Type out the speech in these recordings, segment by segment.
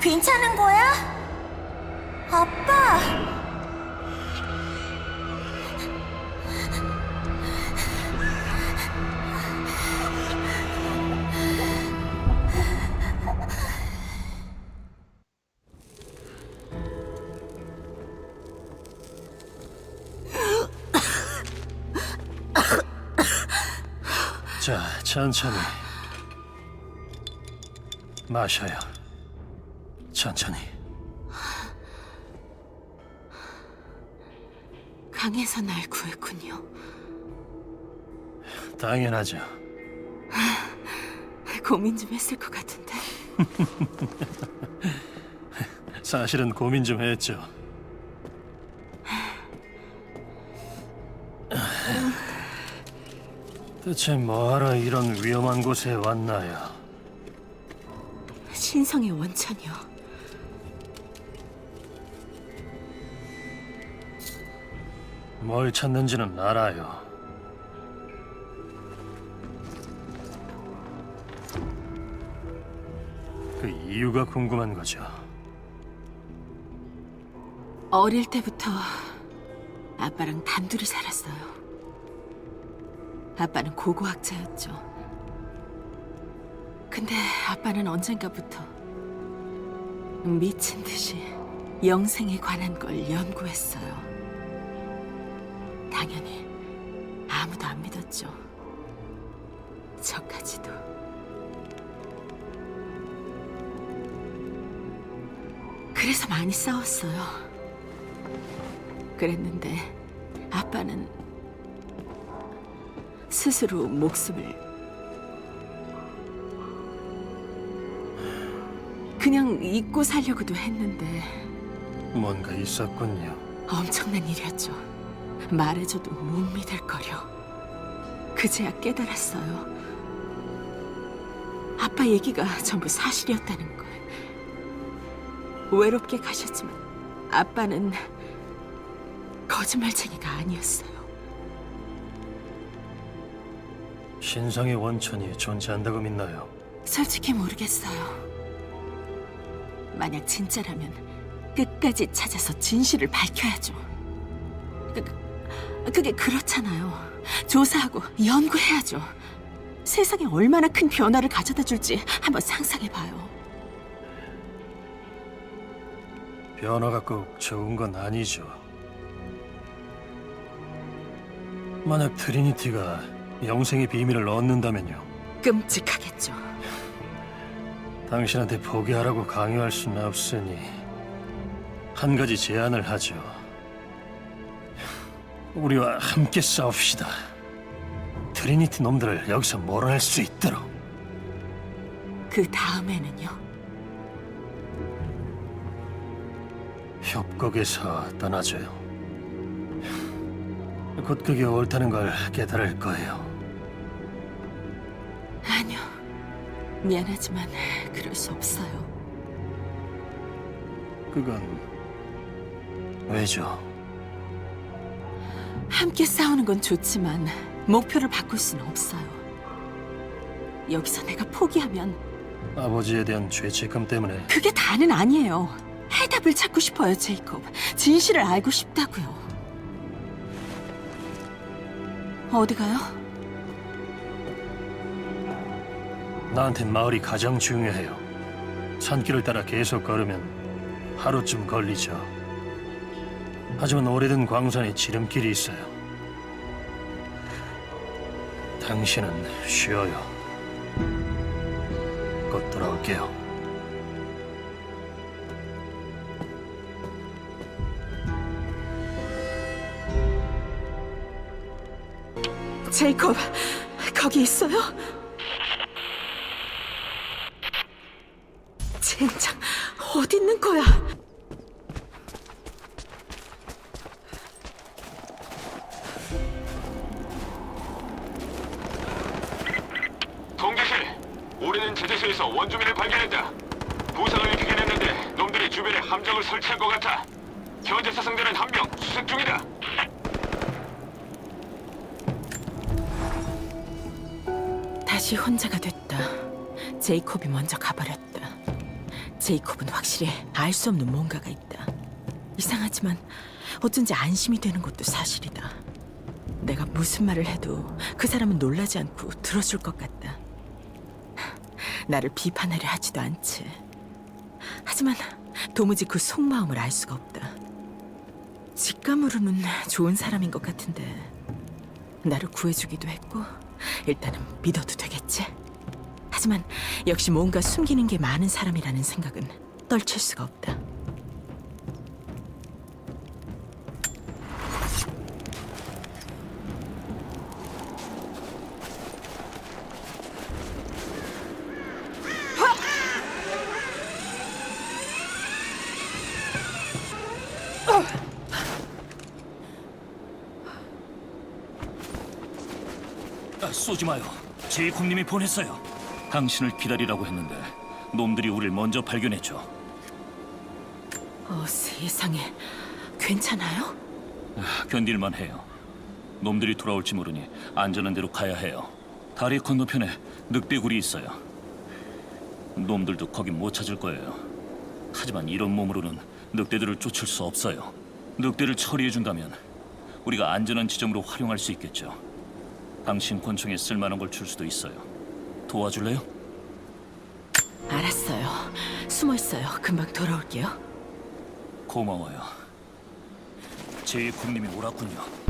괜찮은 거야? 아빠! 자, 천천히 마셔요. 천천히. 강에서 날 구했군요. 당연하죠. 고민 좀 했을 것 같은데. 사실은 고민 좀 했죠. 대체 뭐하러 이런 위험한 곳에 왔나요? 신성의 원천이요. 뭘 찾는지는 알아요. 그 이유가 궁금한 거죠. 어릴 때부터 아빠랑 단둘이 살았어요. 아빠는 고고학자였죠. 근데 아빠는 언젠가부터 미친 듯이 영생에 관한 걸 연구했어요. 당연히 아무도 안 믿었죠. 저까지도. 그래서 많이 싸웠어요. 그랬는데 아빠는 스스로 목숨을 그냥 잊고 살려고도 했는데 뭔가 있었군요. 엄청난 일이었죠. 말해줘도 못 믿을 거려. 그제야 깨달았어요. 아빠 얘기가 전부 사실이었다는 걸. 외롭게 가셨지만 아빠는 거짓말쟁이가 아니었어요. 신성의 원천이 존재한다고 믿나요? 솔직히 모르겠어요. 만약 진짜라면 끝까지 찾아서 진실을 밝혀야죠. 그, 그게 그렇잖아요. 조사하고 연구해야죠. 세상에 얼마나 큰 변화를 가져다 줄지 한번 상상해봐요. 변화가 꼭 좋은 건 아니죠. 만약 트리니티가 영생의 비밀을 얻는다면요. 끔찍하겠죠. 당신한테 포기하라고 강요할 수는 없으니 한 가지 제안을 하죠. 우리와 함께 싸웁시다. 트리니티 놈들을 여기서 몰아낼 수 있도록. 그 다음에는요. 협곡에서 떠나줘요. 곧 그게 옳다는 걸 깨달을 거예요. 아니요. 미안하지만 그럴 수 없어요. 그건 왜죠? 함께 싸우는 건 좋지만 목표를 바꿀 수는 없어요. 여기서 내가 포기하면 아버지에 대한 죄책감 때문에 그게 다는 아니에요. 해답을 찾고 싶어요, 제이콥. 진실을 알고 싶다고요. 어디 가요? 나한텐 마을이 가장 중요해요. 산길을 따라 계속 걸으면 하루쯤 걸리죠. 하지만 오래된 광산에 지름길이 있어요. 당신은 쉬어요. 곧 돌아올게요. 제이콥, 거기 있어요? 젠장, 제재소에서 원주민을 발견했다. 부상을 입히긴 했는데 놈들이 주변에 함정을 설치한 것 같아. 현재 사상자는 한 명 수색 중이다. 다시 혼자가 됐다. 제이콥이 먼저 가버렸다. 제이콥은 확실히 알 수 없는 뭔가가 있다. 이상하지만 어쩐지 안심이 되는 것도 사실이다. 내가 무슨 말을 해도 그 사람은 놀라지 않고 들어줄 것 같다. 나를 비판하려 하지도 않지. 하지만 도무지 그 속마음을 알 수가 없다. 직감으로는 좋은 사람인 것 같은데 나를 구해주기도 했고 일단은 믿어도 되겠지. 하지만 역시 뭔가 숨기는 게 많은 사람이라는 생각은 떨칠 수가 없다. 아, 쏘지 마요. 제이콥님이 보냈어요. 당신을 기다리라고 했는데 놈들이 우릴 먼저 발견했죠. 어 세상에 괜찮아요? 아, 견딜만 해요. 놈들이 돌아올지 모르니 안전한 데로 가야 해요. 다리 건너편에 늑대굴이 있어요. 놈들도 거긴 못 찾을 거예요. 하지만 이런 몸으로는 늑대들을 쫓을 수 없어요. 늑대를 처리해 준다면 우리가 안전한 지점으로 활용할 수 있겠죠. 당신 권총에 쓸만한 걸 줄 수도 있어요. 도와줄래요? 알았어요. 숨어 있어요. 금방 돌아올게요. 고마워요. 제이콥님이 오랐군요.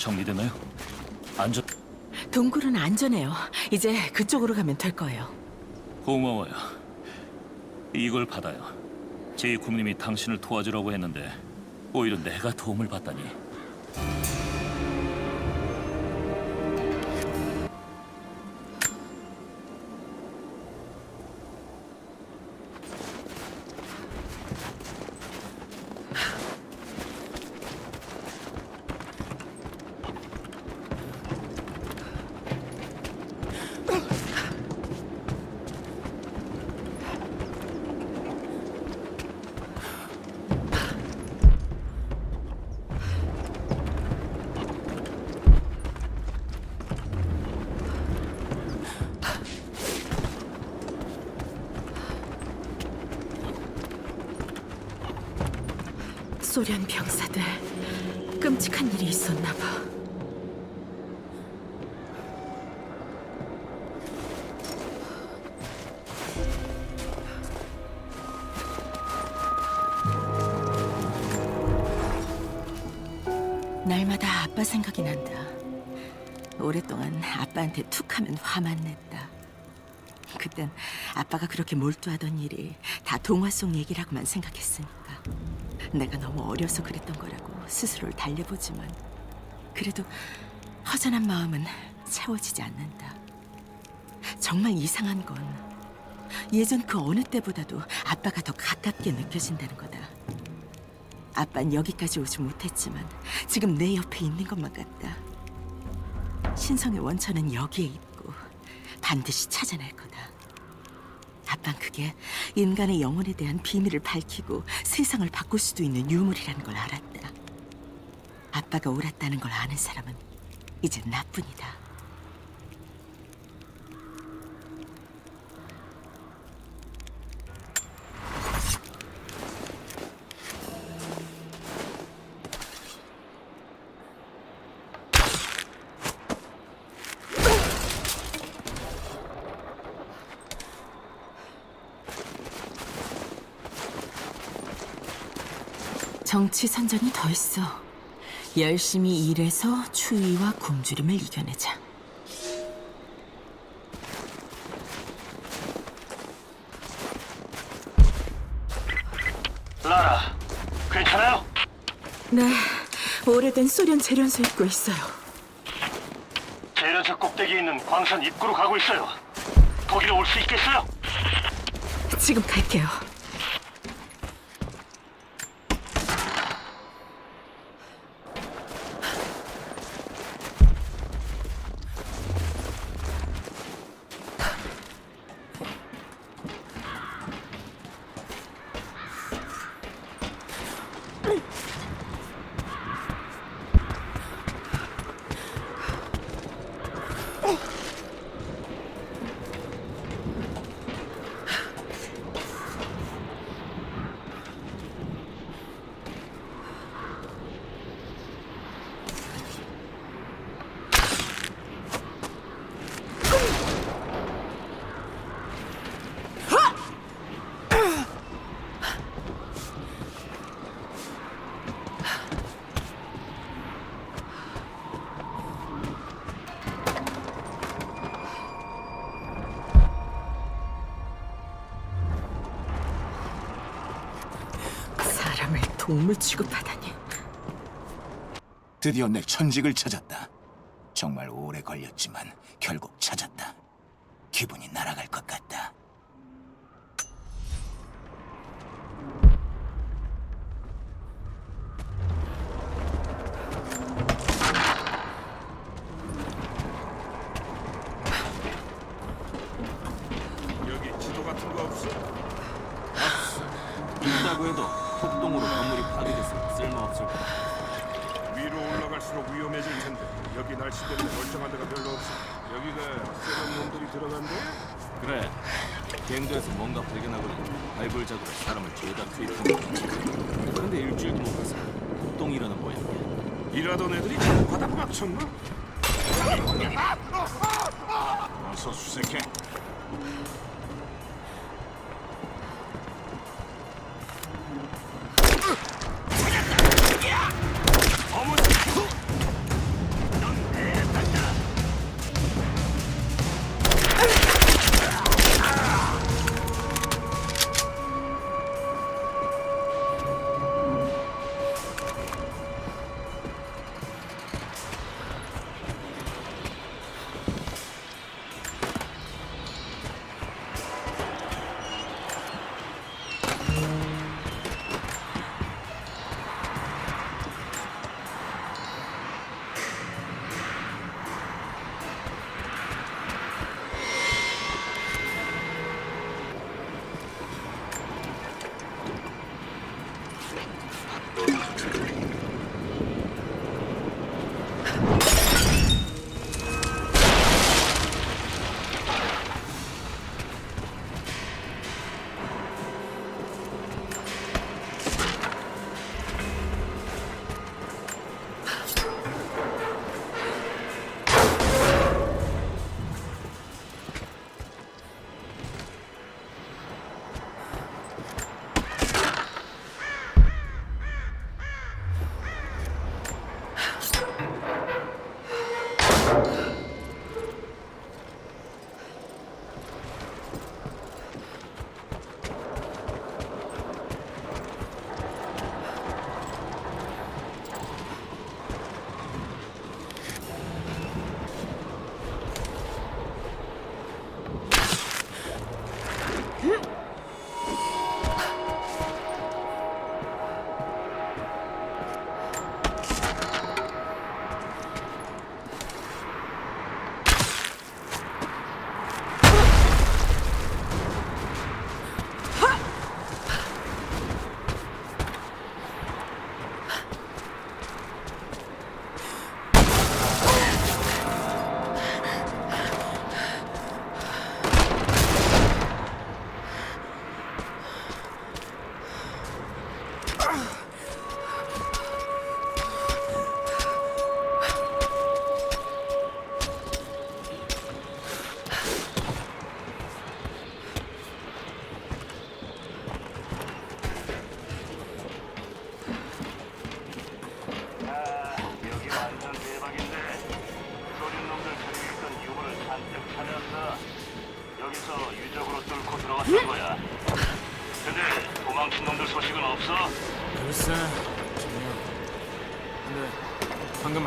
정리됐나요? 안전. 동굴은 안전해요. 이제 그쪽으로 가면 될 거예요. 고마워요. 이걸 받아요. 제이콥님이 당신을 도와주라고 했는데 오히려 내가 도움을 받다니. 소련 병사들 끔찍한 일이 있었나 봐. 날마다 아빠 생각이 난다. 오랫동안 아빠한테 툭 하면 화만 냈다. 그땐 아빠가 그렇게 몰두하던 일이 다 동화 속 얘기라고만 생각했으니까. 내가 너무 어려서 그랬던 거라고 스스로를 달래보지만 그래도 허전한 마음은 채워지지 않는다. 정말 이상한 건 예전 그 어느 때보다도 아빠가 더 가깝게 느껴진다는 거다. 아빤 여기까지 오지 못했지만 지금 내 옆에 있는 것만 같다. 신성의 원천은 여기에 있고 반드시 찾아낼 거다. 아빤 그게 인간의 영혼에 대한 비밀을 밝히고 세상을 바꿀 수도 있는 유물이라는 걸 알았다. 아빠가 옳았다는 걸 아는 사람은 이제 나뿐이다. 정치 선전이 더 있어. 열심히 일해서 추위와 굶주림을 이겨내자. 라라, 괜찮아요? 네, 오래된 소련 재련소 입고 있어요. 재련소 꼭대기에 있는 광산 입구로 가고 있어요. 거기로 올 수 있겠어요? 지금 갈게요. 동물 취급하다니. 드디어 내 천직을 찾았다. 정말 오래 걸렸지만 결국 찾았다. 기분이 날아갈 것 같다. 여기 지도 같은 거 없어? 있다고 해도 폭동으로 건물이 파괴돼서 쓸모없을 거야. 위로 올라갈수록 위험해질 텐데 여기 날씨 때문에 멀쩡한 데가 별로 없어. 여기가 세련 놈들이 들어간 데야? 그래. 갱도에서 뭔가 발견하고는 발굴작으로 사람을 죄다 투입한. 그런데 일주일도 못 가서 폭동이라는 모양이야. 일하던 애들이 바닥 막쳤나? 어서 수색해.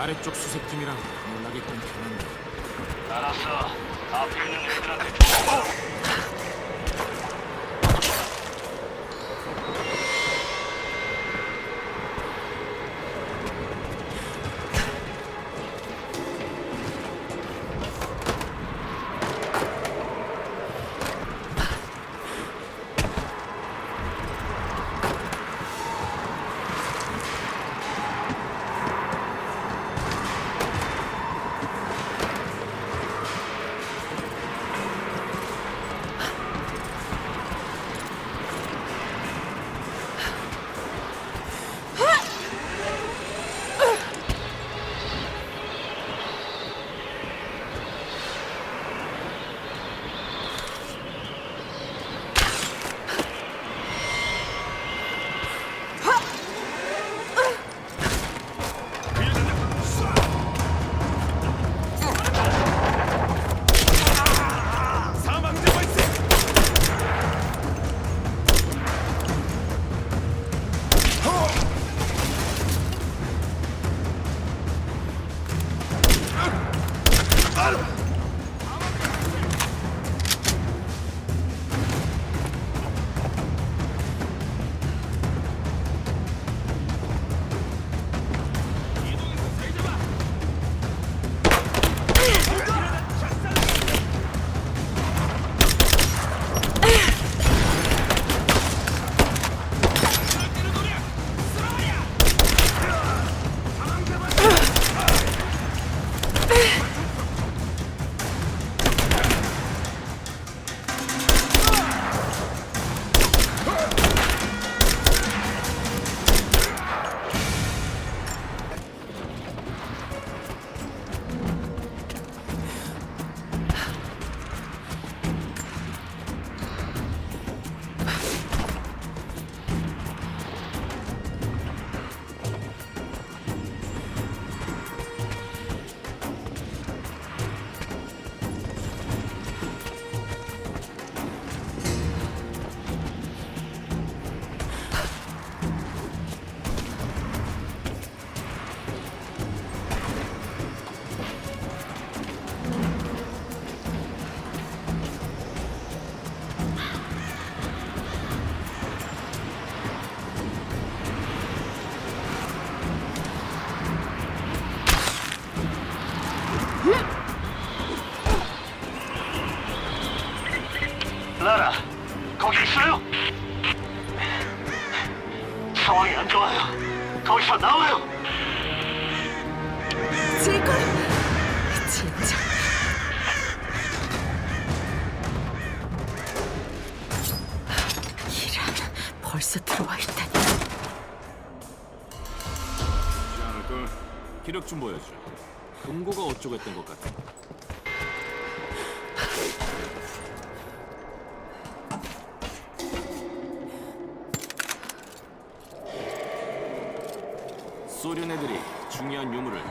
아래쪽 수색팀이랑 연락이 끊겼는데 알았어. 앞에 있는 애들한테 줘.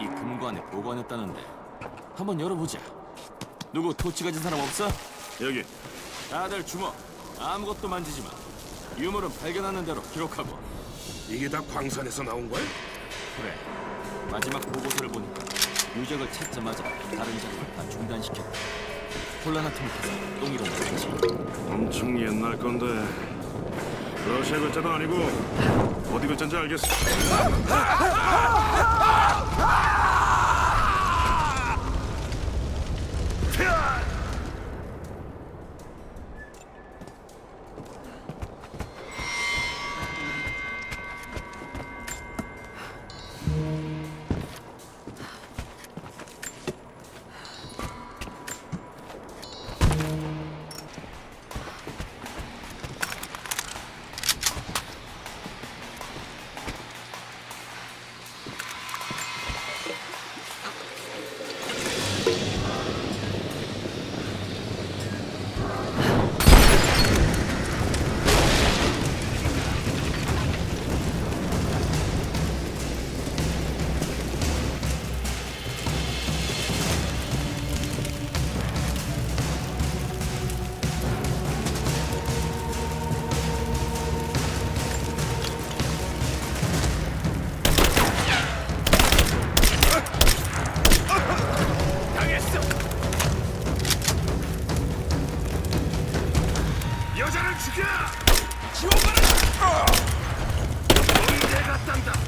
이 금고 안에 보관했다는데 한번 열어보자. 누구 토치 가진 사람 없어? 여기. 다들 주먹. 아무것도 만지지 마. 유물은 발견하는 대로 기록하고. 이게 다 광산에서 나온 거야? 그래. 마지막 보고서를 보니까 유적을 찾자마자 다른 작업을 다 중단시켰다. 혼란한 틈을 타서 똥 일어난 거지. 엄청 옛날 건데 러시아 글자도 아니고 어디 글자인지 알겠어. 여자를 죽여! 지옥가라! 너희 어! 내가 딴다!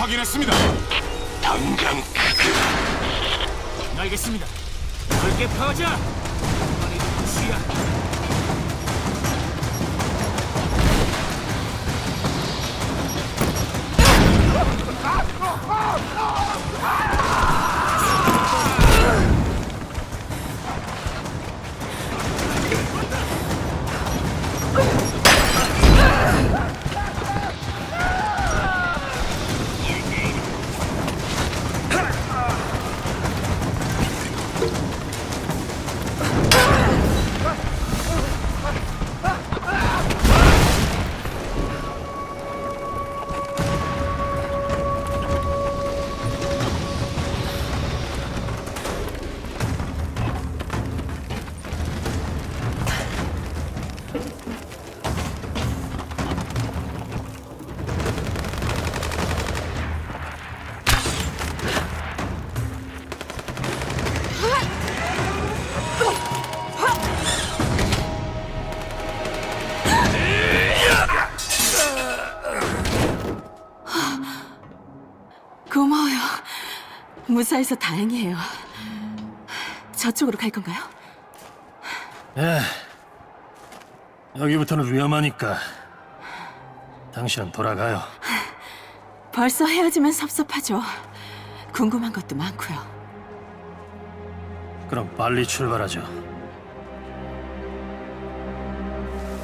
확인했습니다. 당장 알겠습니다. 넓게 퍼자. 고마워요. 무사해서 다행이에요. 저쪽으로 갈 건가요? 예. 여기부터는 위험하니까 당신은 돌아가요. 벌써 헤어지면 섭섭하죠. 궁금한 것도 많고요. 그럼 빨리 출발하죠.